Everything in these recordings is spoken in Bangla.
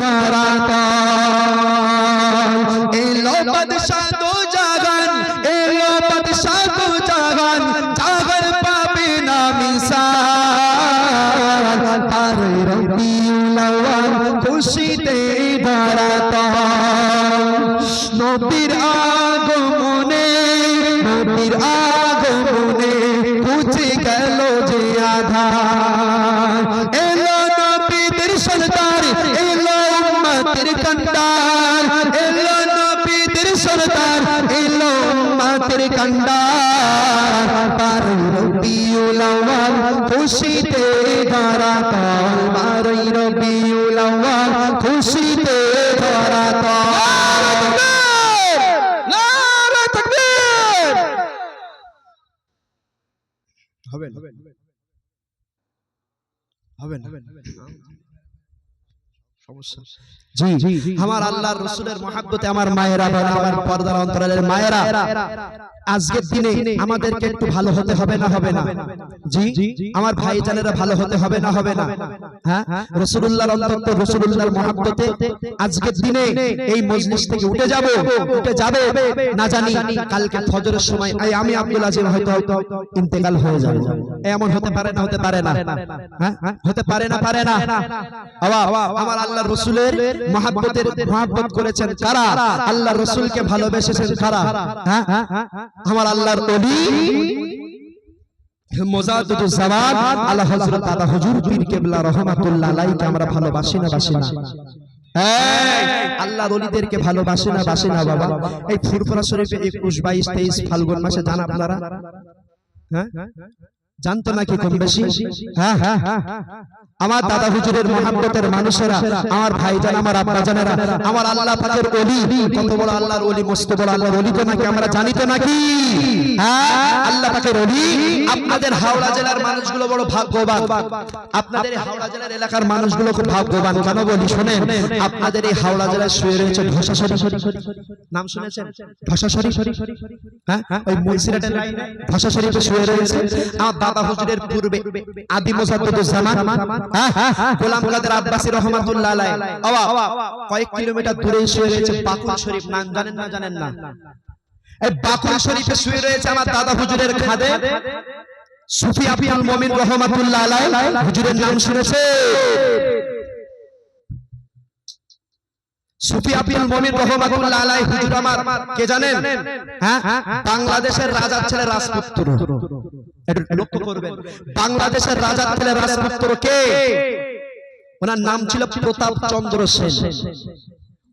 ধরাতা এলো বাদশাহ দো জাগান, এলো বাদশাহ দো জাগান, জাগার পাবে না মিসাল তার রবিউল আউয়াল খুশিতে ধরাতা নবীর আগমনে নবীর আগমনে বুঝে গেল যে আধার। সরদার এলো উম্মতের কন্ডার। তার খুশিতে ধরাতল মারই রবিউল খুশিতে না। সমস্যা জি আমার আল্লাহর রসুলের মহাব্বতে আমার মায়েরা বা আমার পর্দার অন্তরালের মায়েরা আজকের দিনে আমাদেরকে একটু ভালো হতে হবে না হবে না? জি আমার ভাই জানেরা ভালো হতে হবে না হবে না? হ্যাঁ? রসুল্লাহর অন্তত রসুল্লাহর মহাব্বতে আজকের দিনে এই মজলিস থেকে উঠে যাব উঠে যাবে। না জানি কালকে ফজরের সময় এই আমি আব্দুল আজিম হয়তো হয়তো ইন্তেকাল হয়ে যাবে। এমন হতে পারে না হতে পারে না? হ্যাঁ? হতে পারে না পারে না? আমার আল্লাহ রসুলের মহাব্বতের মহাব্বত করেছেন কারা? আল্লাহ রসুলকে ভালোবেসেছেন কারা? হ্যাঁ? আমার আল্লাহর অলি মোজাদুল আল্লাহ হযরত দাদা হুজুর পীর কেবলা রহমাতুল্লাহ আলাইকে আমরা ভালোবাসি না বাসি না? এই, আল্লাহর ভালোবাসে না বাসে না বাবা? এই ফুরফুরা শরীফে একুশ বাইশ তেইশ ফাল্গুন মাসে জান আপনারা? হ্যাঁ? জানতো নাকি কম বেশি? হ্যাঁ হ্যাঁ। আমার দাদা হুজুরের মহাব্বতের মানুষেরা আমার ভাইজান আমার আব্বা জানেরা আমার আল্লাহ পাকের অলি কত বড় আল্লাহর অলি মস্ত বড় আল্লাহর অলি তো নাকি আমরা জানি তো নাকি? হ্যাঁ আল্লাহ পাকের অলি আপনাদের হাওড়া জেলার মানুষগুলো বড় ভাগ্যবান। আপনাদের এই হাওড়া জেলার এলাকার মানুষগুলো খুব ভাগ্যবান কেন বলি? শোনেন আপনাদের এই হাওড়া জেলায় শুয়ে রয়েছে ঢোসা শরীফ নাম শুনেছেন? ঢোসা শরীফ হ্যাঁ ওই মুন্সিরাটের ঢোসা শরীফে শুয়ে রয়েছে। আমার হুজুরের হ্যাঁ হ্যাঁ শরীফ, নাম সুফি নাম শুনেছে। সুফি আমার, কে জানেন? হ্যাঁ বাংলাদেশের রাজার ছেলে রাজপুত্র। লক্ষ্য করবেন। বাংলাদেশের রাজার ছেলে রাজপুত্র কে? ওনার নাম ছিল প্রতাপ চন্দ্র সেন।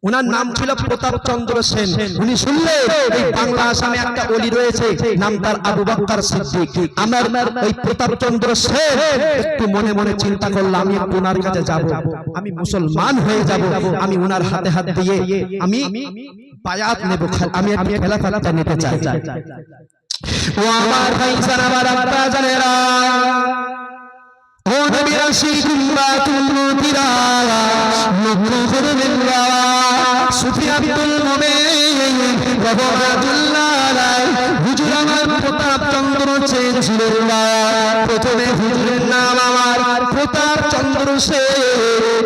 ওনার নাম ছিল প্রতাপ চন্দ্র সেন। উনি শুনলেন এই বাংলা আসামে একটা অলি রয়েছে, নাম তার আবু বক্কর সিদ্দিক। আমার ওই প্রতাপ চন্দ্র সেন, একটু মনে মনে চিন্তা করলাম আমি ওনার কাছে যাব। আমি মুসলমান হয়ে যাব। আমি ওনার হাতে হাত দিয়ে আমি বায়াত নেব। আমি আমি খেলাফাতটা নিতে চাই। ও আমার ভাই আমার আব্বা জানেরা। ও নবী রাশিদ বাতুরা নবী করবেন সুফি আব্দুল মুমিন প্রতাপ চন্দ্র সেন ছিলেন প্রথমে হুজুরের নাম প্রতাপ চন্দ্র সেন।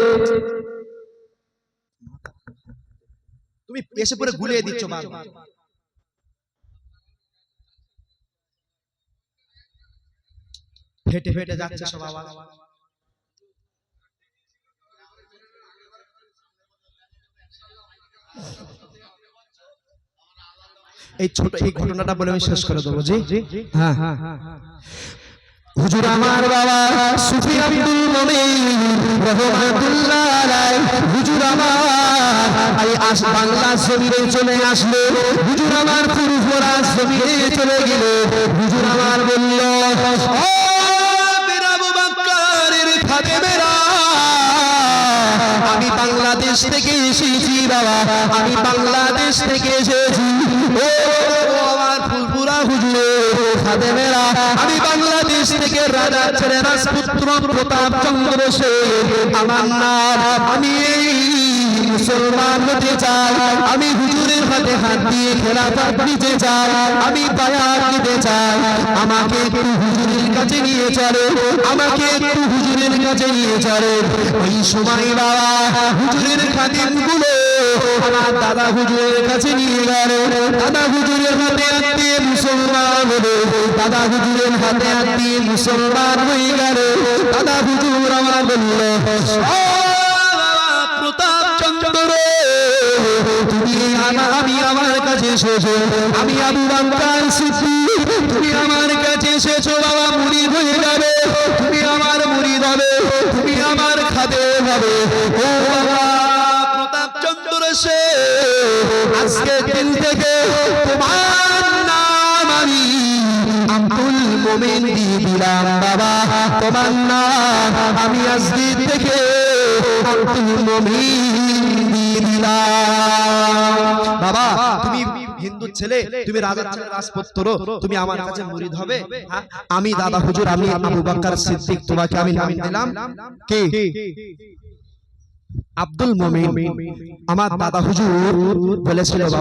তুমি এসে পরে গুলিয়ে দিচ্ছ বারবার। ফেটে ফেটে যাচ্ছে সব আওয়াজ। এই ছোট, এই ঘটনাটা বলে আমি শেষ করে দেবো, জি? হ্যাঁ। হ্যাঁ হুজুর আমার বাবা সুফি আব্দুল মুমিন রহমাতুল্লাহ আলাইহি। হুজুর আমার এই আস বাংলা জমিনে চলে আসলো। হুজুর আমার ফুরফুরা জমিনে চলে গেল। হুজুর আমার বলল বাংলাদেশ থেকে এসেছি বাবা। আমি বাংলাদেশ থেকে এসেছি। ও আমার ফুলপুরা হুজুর খাদেমেরা। আমি বাংলাদেশ থেকে রাজা ছেলে রাজপুত্র প্রতাপ চন্দ্র সে আমার নাম আমি মুসলমান হতে চাই। আমি হুজুরের হাতে হাত দিয়ে খেলাফত নিতে চাই। আমি বায়াত দিতে চাই। আমাকে একটু হুজুরের কাছে নিয়ে চলে। আমাকে একটু হুজুরের কাছে নিয়ে চলে। ওই সময় বাবা হুজুরের খাদিমগুলো আমার দাদা হুজুরের কাছে নিয়ে গেল। দাদা হুজুরের হাতে দিয়ে মুসলমান হলো। দাদা হুজুরের হাতে দিয়ে মুসলমান হয়ে গেল। দাদা হুজুর আমার বলল, "ও বাবা প্রতাপ চন্দ্র, তুমি আমি আমার কাছে এসেছ। আমি আবু বাক্কার সিদ্দিক, তুমি আমার কাছে এসেছ, বাবা মুড়ি হয়ে যাবে, তুমি আমার মুড়ি হবে, তুমি আমার খাদে হবে। ও বাবা, প্রতাপ চন্দ্র সে, আজকে দিন থেকে তোমার নাম আমি আব্দুল মোমেন দিলাম, বাবা, তোমার নাম আমি আজকে থেকে বাবা তুমি হিন্দু ছেলে তুমি রাজার ছেলে রাজপুত্র তুমি আমার কাছে মুরিদ হবে? হ্যাঁ? আমি দাদা হুজুর আমি আবু বকর সিদ্দিক তোমাকে আমি নাম দিলাম। কে? আব্দুল মোমিন। আমার দাদা হুজুর বলেছিল